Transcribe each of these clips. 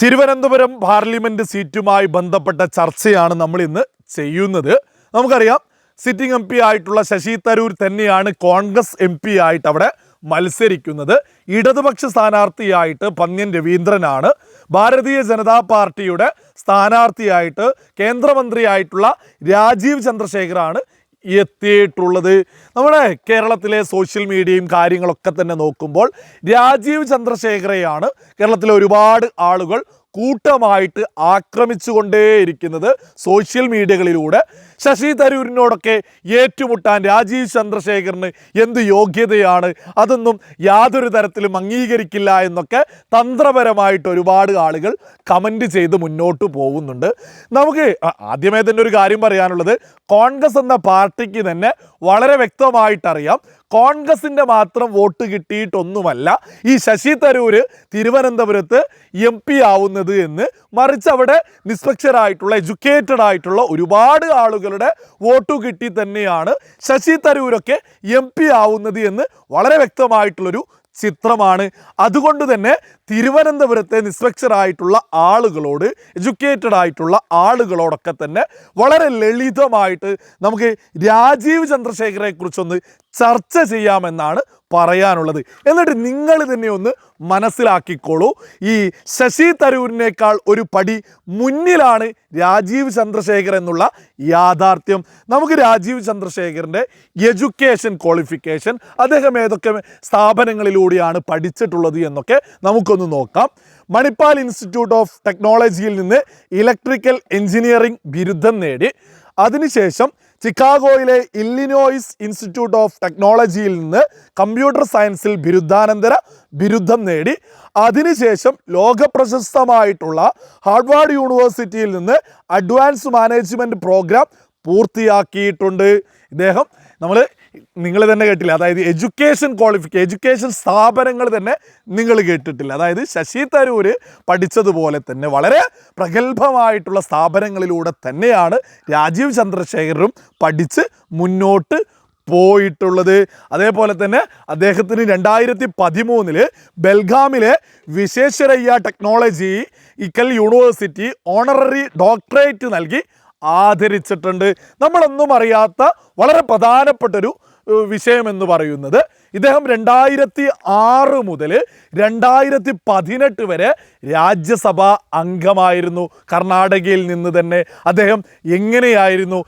Thiruvananthapuram parliament സീറ്റുമായി ബന്ധപ്പെട്ട ചർച്ചയാണ് നമ്മൾ ഇന്ന് ചെയ്യുന്നത്. നമുക്കറിയാം സിറ്റിംഗ് എം പി ആയിട്ടുള്ള ശശി തരൂർ തന്നെയാണ് കോൺഗ്രസ് എം പി ആയിട്ട് അവിടെ മത്സരിക്കുന്നത്. ഇടതുപക്ഷ സ്ഥാനാർത്ഥിയായിട്ട് പന്ന്യൻ രവീന്ദ്രനാണ്. ഭാരതീയ ജനതാ പാർട്ടിയുടെ സ്ഥാനാർത്ഥിയായിട്ട് കേന്ദ്രമന്ത്രിയായിട്ടുള്ള രാജീവ് ചന്ദ്രശേഖറാണ് എത്തിയിട്ടുള്ളത്. നമ്മുടെ കേരളത്തിലെ സോഷ്യൽ മീഡിയയും കാര്യങ്ങളൊക്കെ തന്നെ നോക്കുമ്പോൾ രാജീവ് ചന്ദ്രശേഖരയാണ്. കേരളത്തിലെ ഒരുപാട് ആളുകൾ കൂട്ടമായിട്ട് ആക്രമിച്ചുകൊണ്ടേയിരിക്കുന്നത് സോഷ്യൽ മീഡിയകളിലൂടെ. ശശി തരൂരിനോടൊക്കെ ഏറ്റുമുട്ടാൻ രാജീവ് ചന്ദ്രശേഖറിന് എന്ത് യോഗ്യതയാണ്? അതൊന്നും യാതൊരു തരത്തിലും അംഗീകരിക്കില്ല എന്നൊക്കെ തന്ത്രപരമായിട്ട് ഒരുപാട് ആളുകൾ കമന്റ് ചെയ്ത് മുന്നോട്ട് പോകുന്നുണ്ട്. നമുക്ക് ആദ്യമേ തന്നെ ഒരു കാര്യം പറയാനുള്ളത്. കോൺഗ്രസ് എന്ന പാർട്ടിക്ക് തന്നെ വളരെ വ്യക്തമായിട്ടറിയാം. കോൺഗ്രസിന്റെ മാത്രം വോട്ട് കിട്ടിയിട്ടൊന്നുമല്ല ഈ ശശി തരൂര് തിരുവനന്തപുരത്ത് എം പി ആവുന്നത് എന്ന് മറിച്ച് അവിടെ നിഷ്പക്ഷരായിട്ടുള്ള എഡ്യൂക്കേറ്റഡ് ആയിട്ടുള്ള ഒരുപാട് ആളുകളുടെ വോട്ട് കിട്ടി തന്നെയാണ് ശശി തരൂരൊക്കെ എം പി ആവുന്നത് എന്ന് വളരെ വ്യക്തമായിട്ടുള്ളൊരു ചിത്രമാണ്. അതുകൊണ്ട് തന്നെ തിരുവനന്തപുരത്തെ നിസ്ട്രക്ചറായിട്ടുള്ള ആളുകളോട് എഡ്യൂക്കേറ്റഡ് ആയിട്ടുള്ള ആളുകളോടൊക്കെ തന്നെ വളരെ ലളിതമായിട്ട് നമുക്ക് രാജീവ് ചന്ദ്രശേഖരെ കുറിച്ചൊന്ന് ചർച്ച ചെയ്യാമെന്നാണ് പറയാനുള്ളത്. എന്നിട്ട് നിങ്ങൾ തന്നെ ഒന്ന് മനസ്സിലാക്കിക്കോളൂ. ഈ ശശി തരൂരിനേക്കാൾ ഒരു പടി മുന്നിലാണ് രാജീവ് ചന്ദ്രശേഖർ എന്നുള്ള യാഥാർത്ഥ്യം. നമുക്ക് രാജീവ് ചന്ദ്രശേഖറിന്റെ എഡ്യൂക്കേഷൻ ക്വാളിഫിക്കേഷൻ അദ്ദേഹം ഏതൊക്കെ സ്ഥാപനങ്ങളിലൂടെയാണ് പഠിച്ചിട്ടുള്ളത് എന്നൊക്കെ നമുക്കൊന്ന് നോക്കാം. മണിപ്പാൽ ഇൻസ്റ്റിറ്റ്യൂട്ട് ഓഫ് ടെക്നോളജിയിൽ നിന്ന് ഇലക്ട്രിക്കൽ എഞ്ചിനീയറിംഗ് ബിരുദം നേടി. അതിനുശേഷം ചിക്കാഗോയിലെ ഇല്ലിനോയിസ് ഇൻസ്റ്റിറ്റ്യൂട്ട് ഓഫ് ടെക്നോളജിയിൽ നിന്ന് കമ്പ്യൂട്ടർ സയൻസിൽ ബിരുദാനന്തര ബിരുദം നേടി. അതിനുശേഷം ലോക പ്രശസ്തമായിട്ടുള്ള ഹാർഡ്വാർഡ് യൂണിവേഴ്സിറ്റിയിൽ നിന്ന് അഡ്വാൻസ് മാനേജ്മെന്റ് പ്രോഗ്രാം പൂർത്തിയാക്കിയിട്ടുണ്ട്. ഇദ്ദേഹം നമ്മൾ നിങ്ങൾ തന്നെ കേട്ടില്ല. അതായത് എഡ്യൂക്കേഷൻ ക്വാളിഫിക്കേഷൻ എഡ്യൂക്കേഷൻ സ്ഥാപനങ്ങൾ തന്നെ നിങ്ങൾ കേട്ടിട്ടില്ല. അതായത് ശശി തരൂര് പഠിച്ചതുപോലെ തന്നെ വളരെ പ്രഗത്ഭമായിട്ടുള്ള സ്ഥാപനങ്ങളിലൂടെ തന്നെയാണ് രാജീവ് ചന്ദ്രശേഖരും പഠിച്ച് മുന്നോട്ട് പോയിട്ടുള്ളത്. അതേപോലെ തന്നെ അദ്ദേഹത്തിന് രണ്ടായിരത്തി പതിമൂന്നിൽ ബെൽഗാമിലെ Visvesvaraya technological university honorary doctorate നൽകി ആദരിച്ചിട്ടുണ്ട്. നമ്മളൊന്നും അറിയാത്ത വളരെ പ്രധാനപ്പെട്ടൊരു വിഷയമെന്ന് പറയുന്നത്. ഇദ്ദേഹം രണ്ടായിരത്തി ആറ് മുതൽ രണ്ടായിരത്തി പതിനെട്ട് വരെ രാജ്യസഭാ അംഗമായിരുന്നു. കർണാടകയിൽ നിന്ന് തന്നെ അദ്ദേഹം എങ്ങനെയായിരുന്നു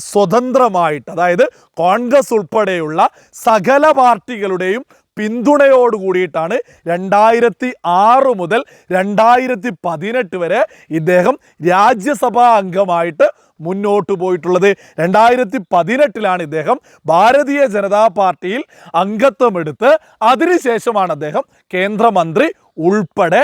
സ്വതന്ത്രമായിട്ട് അതായത് കോൺഗ്രസ് ഉൾപ്പെടെയുള്ള സകല പാർട്ടികളുടെയും പിന്തുണയോട് കൂടിയിട്ടാണ് രണ്ടായിരത്തി ആറ് മുതൽ രണ്ടായിരത്തി പതിനെട്ട് വരെ ഇദ്ദേഹം രാജ്യസഭാ അംഗമായിട്ട് മുന്നോട്ട് പോയിട്ടുള്ളത് രണ്ടായിരത്തി പതിനെട്ടിലാണ് ഇദ്ദേഹം ഭാരതീയ ജനതാ പാർട്ടിയിൽ അംഗത്വമെടുത്ത്. അതിനുശേഷമാണ് അദ്ദേഹം കേന്ദ്രമന്ത്രി ഉൾപ്പെടെ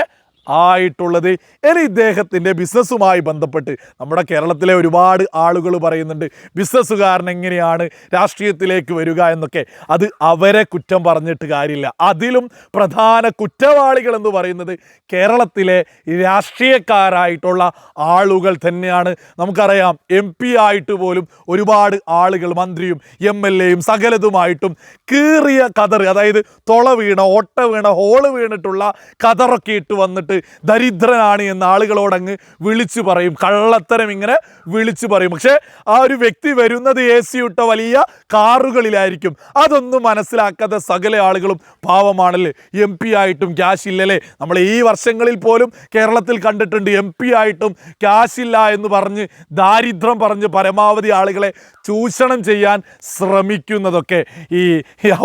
ആയിട്ടുള്ളത്. ഇനി ഇദ്ദേഹത്തിന്റെ ബിസിനസ്സുമായി ബന്ധപ്പെട്ട് നമ്മുടെ കേരളത്തിലെ ഒരുപാട് ആളുകൾ പറയുന്നുണ്ട് ബിസിനസ്സുകാരൻ എങ്ങനെയാണ് രാഷ്ട്രീയത്തിലേക്ക് വരിക എന്നൊക്കെ. അത് അവരെ കുറ്റം പറഞ്ഞിട്ട് കാര്യമില്ല. അതിലും പ്രധാന കുറ്റവാളികൾ എന്ന് പറയുന്നത് കേരളത്തിലെ രാഷ്ട്രീയക്കാരായിട്ടുള്ള ആളുകൾ തന്നെയാണ്. നമുക്കറിയാം എം പി ആയിട്ട് പോലും ഒരുപാട് ആളുകൾ മന്ത്രിയും എം എൽ എയും സകലതുമായിട്ടും കീറിയ കതറ് അതായത് തൊള വീണ ഓട്ട വീണ ഹോൾ വീണിട്ടുള്ള കതറൊക്കെ ഇട്ട് വന്നിട്ട് ദരിദ്രനാണ് എന്ന് ആളുകളോടങ്ങ് വിളിച്ചു പറയും. കള്ളത്തരം ഇങ്ങനെ വിളിച്ചു പറയും. പക്ഷേ ആ ഒരു വ്യക്തി വരുന്നത് എ സി ഇട്ട വലിയ കാറുകളിലായിരിക്കും. അതൊന്നും മനസ്സിലാക്കാത്ത സകല ആളുകളും പാവമാണല്ലേ? എം പി ആയിട്ടും ക്യാഷ് ഇല്ലല്ലേ? നമ്മൾ ഈ വർഷങ്ങളിൽ പോലും കേരളത്തിൽ കണ്ടിട്ടുണ്ട് എം പി ആയിട്ടും ക്യാഷ് ഇല്ല എന്ന് പറഞ്ഞ് ദാരിദ്ര്യം പറഞ്ഞ് പരമാവധി ആളുകളെ ചൂഷണം ചെയ്യാൻ ശ്രമിക്കുന്നതൊക്കെ ഈ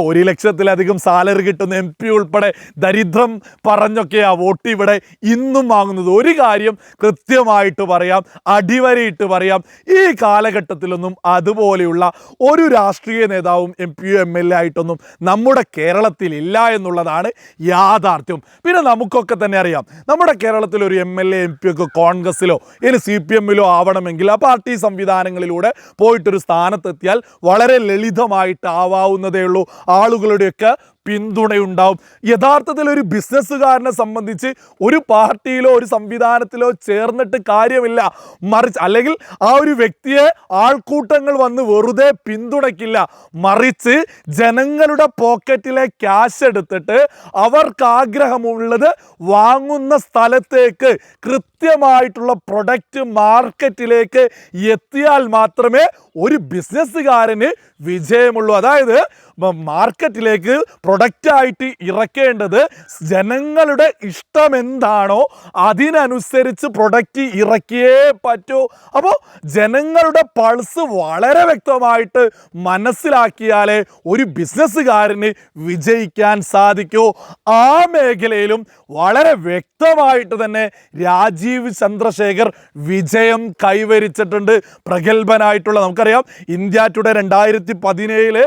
ഒരു ലക്ഷത്തിലധികം സാലറി കിട്ടുന്ന എം പി ഉൾപ്പെടെ ദരിദ്രം പറഞ്ഞൊക്കെയാ വോട്ട് ഇവിടെ ഇന്നും വാങ്ങുന്നത് ഒരു കാര്യം കൃത്യമായിട്ട് പറയാം അടിവരയിട്ട് പറയാം. ഈ കാലഘട്ടത്തിലൊന്നും അതുപോലെയുള്ള ഒരു രാഷ്ട്രീയ നേതാവും എം പിയോ എം എൽ എ ആയിട്ടൊന്നും നമ്മുടെ കേരളത്തിൽ ഇല്ല എന്നുള്ളതാണ് യാഥാർത്ഥ്യം. പിന്നെ നമുക്കൊക്കെ തന്നെ അറിയാം നമ്മുടെ കേരളത്തിൽ ഒരു M L A M P ഒക്കെ കോൺഗ്രസ്സിലോ ഇനി സി പി എമ്മിലോ ആവണമെങ്കിൽ ആ പാർട്ടി സംവിധാനങ്ങളിലൂടെ പോയിട്ടൊരു സ്ഥാനത്തെത്തിയാൽ വളരെ ലളിതമായിട്ട് ആവാവുന്നതേ ഉള്ളൂ. ആളുകളുടെയൊക്കെ പിന്തുണയുണ്ടാവും. യഥാർത്ഥത്തിൽ ഒരു ബിസിനസ്സുകാരനെ സംബന്ധിച്ച് ഒരു പാർട്ടിയിലോ ഒരു സംവിധാനത്തിലോ ചേർന്നിട്ട് കാര്യമില്ല. മറിച്ച് അല്ലെങ്കിൽ ആ ഒരു വ്യക്തിയെ ആൾക്കൂട്ടങ്ങൾ വന്ന് വെറുതെ പിന്തുണയ്ക്കില്ല. മറിച്ച് ജനങ്ങളുടെ പോക്കറ്റിലെ ക്യാഷ് എടുത്തിട്ട് അവർക്ക് ആഗ്രഹമുള്ളത് വാങ്ങുന്ന സ്ഥലത്തേക്ക് കൃത്യമായിട്ടുള്ള പ്രൊഡക്റ്റ് മാർക്കറ്റിലേക്ക് എത്തിയാൽ മാത്രമേ ഒരു ബിസിനസ്സുകാരന് വിജയമുള്ളൂ. അതായത് മാർക്കറ്റിലേക്ക് പ്രൊഡക്റ്റായിട്ട് ഇറക്കേണ്ടത് ജനങ്ങളുടെ ഇഷ്ടം എന്താണോ അതിനനുസരിച്ച് പ്രൊഡക്റ്റ് ഇറക്കിയേ പറ്റൂ. അപ്പോൾ ജനങ്ങളുടെ പൾസ് വളരെ വ്യക്തമായിട്ട് മനസ്സിലാക്കിയാലേ ഒരു ബിസിനസ്സുകാരന് വിജയിക്കാൻ സാധിക്കൂ. ആ മേഖലയിലും വളരെ വ്യക്തമായിട്ട് തന്നെ രാജീവ് ചന്ദ്രശേഖർ വിജയം കൈവരിച്ചിട്ടുണ്ട്. പ്രഗത്ഭനായിട്ടുള്ള നമുക്കറിയാം ഇന്ത്യ ടുഡേ രണ്ടായിരത്തി പതിനേഴിൽ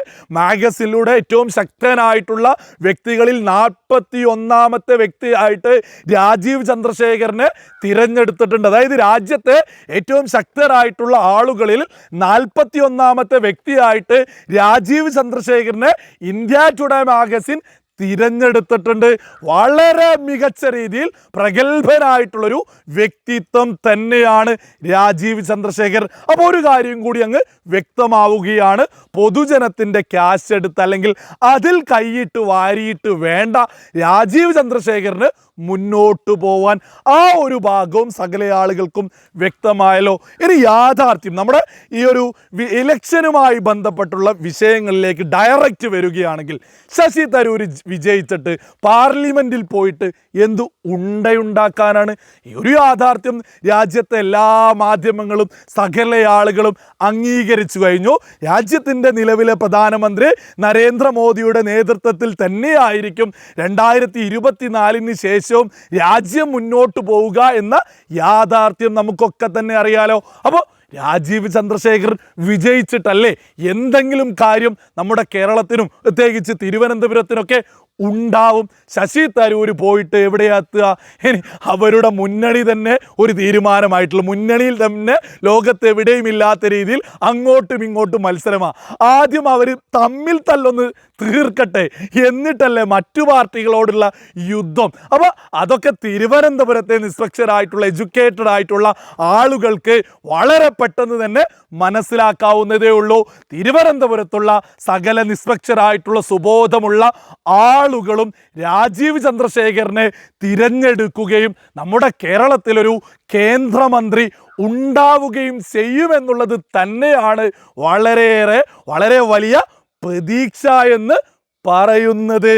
മാഗസിനിലൂടെ ഏറ്റവും ശക്തനായിട്ടുള്ള വ്യക്തികളിൽ നാൽപ്പത്തി ഒന്നാമത്തെ വ്യക്തിയായിട്ട് രാജീവ് ചന്ദ്രശേഖരനെ തിരഞ്ഞെടുത്തിട്ടുണ്ട്. അതായത് രാജ്യത്തെ ഏറ്റവും ശക്തരായിട്ടുള്ള ആളുകളിൽ നാൽപ്പത്തി ഒന്നാമത്തെ വ്യക്തിയായിട്ട് രാജീവ് ചന്ദ്രശേഖരനെ ഇന്ത്യ ടുഡേ മാഗസിൻ തിരഞ്ഞെടുത്തിട്ടുണ്ട്. വളരെ മികച്ച രീതിയിൽ പ്രഗത്ഭനായിട്ടുള്ളൊരു വ്യക്തിത്വം തന്നെയാണ് രാജീവ് ചന്ദ്രശേഖർ. അപ്പോൾ ഒരു കാര്യം കൂടി അങ്ങ് വ്യക്തമാവുകയാണ്. പൊതുജനത്തിന്റെ ക്യാഷ് എടുത്ത് അല്ലെങ്കിൽ അതിൽ കൈയിട്ട് വാരിയിട്ട് വേണ്ട രാജീവ് ചന്ദ്രശേഖറിന് മുന്നോട്ട് പോവാൻ ആ ഒരു ഭാഗവും സകല ആളുകൾക്കും വ്യക്തമായല്ലോ. ഇനി യാഥാർത്ഥ്യം നമ്മുടെ ഈ ഒരു ഇലക്ഷനുമായി ബന്ധപ്പെട്ടുള്ള വിഷയങ്ങളിലേക്ക് ഡയറക്റ്റ് വരികയാണെങ്കിൽ ശശി തരൂർ വിജയിച്ചിട്ട് പാർലമെന്റിൽ പോയിട്ട് എന്തു ഉണ്ടയുണ്ടാക്കാനാണ്? ഈ ഒരു യാഥാർത്ഥ്യം രാജ്യത്തെ എല്ലാ മാധ്യമങ്ങളും സകല ആളുകളും അംഗീകരിച്ചു കഴിഞ്ഞു. രാജ്യത്തിന്റെ നിലവിലെ പ്രധാനമന്ത്രി നരേന്ദ്രമോദിയുടെ നേതൃത്വത്തിൽ തന്നെയായിരിക്കും രണ്ടായിരത്തി ഇരുപത്തിനാലിന് ശേഷവും രാജ്യം മുന്നോട്ട് പോവുക എന്ന യാഥാർത്ഥ്യം നമുക്കൊക്കെ തന്നെ അറിയാലോ. അപ്പോൾ രാജീവ് ചന്ദ്രശേഖർ വിജയിച്ചിട്ടല്ലേ എന്തെങ്കിലും കാര്യം നമ്മുടെ കേരളത്തിനും പ്രത്യേകിച്ച് തിരുവനന്തപുരത്തിനൊക്കെ ഉണ്ടാവും. ശശി തരൂർ പോയിട്ട് എവിടെയാത്തുക? ഇനി അവരുടെ മുന്നണി തന്നെ ഒരു തീരുമാനമായിട്ടുള്ള മുന്നണിയിൽ തന്നെ ലോകത്ത് എവിടെയും ഇല്ലാത്ത രീതിയിൽ അങ്ങോട്ടും ഇങ്ങോട്ടും മത്സരമാണ് ആദ്യം അവർ തമ്മിൽ തല്ലൊന്ന് തീർക്കട്ടെ. എന്നിട്ടല്ലേ മറ്റു പാർട്ടികളോടുള്ള യുദ്ധം. അപ്പോൾ അതൊക്കെ തിരുവനന്തപുരത്തെ നിസ്ട്രക്ചറായിട്ടുള്ള എഡ്യൂക്കേറ്റഡ് ആയിട്ടുള്ള ആളുകൾക്ക് വളരെ പെട്ടെന്ന് തന്നെ മനസ്സിലാക്കാവുന്നതേ ഉള്ളൂ. തിരുവനന്തപുരത്തുള്ള സകല നിസ്ട്രക്ചറായിട്ടുള്ള സുബോധമുള്ള ആളുകളും രാജീവ് ചന്ദ്രശേഖരനെ തിരഞ്ഞെടുക്കുകയും നമ്മുടെ കേരളത്തിലൊരു കേന്ദ്രമന്ത്രി ഉണ്ടാവുകയും ചെയ്യുമെന്നുള്ളത് തന്നെയാണ് വളരെയേറെ വളരെ വലിയ പ്രതീക്ഷ എന്ന് പറയുന്നത്.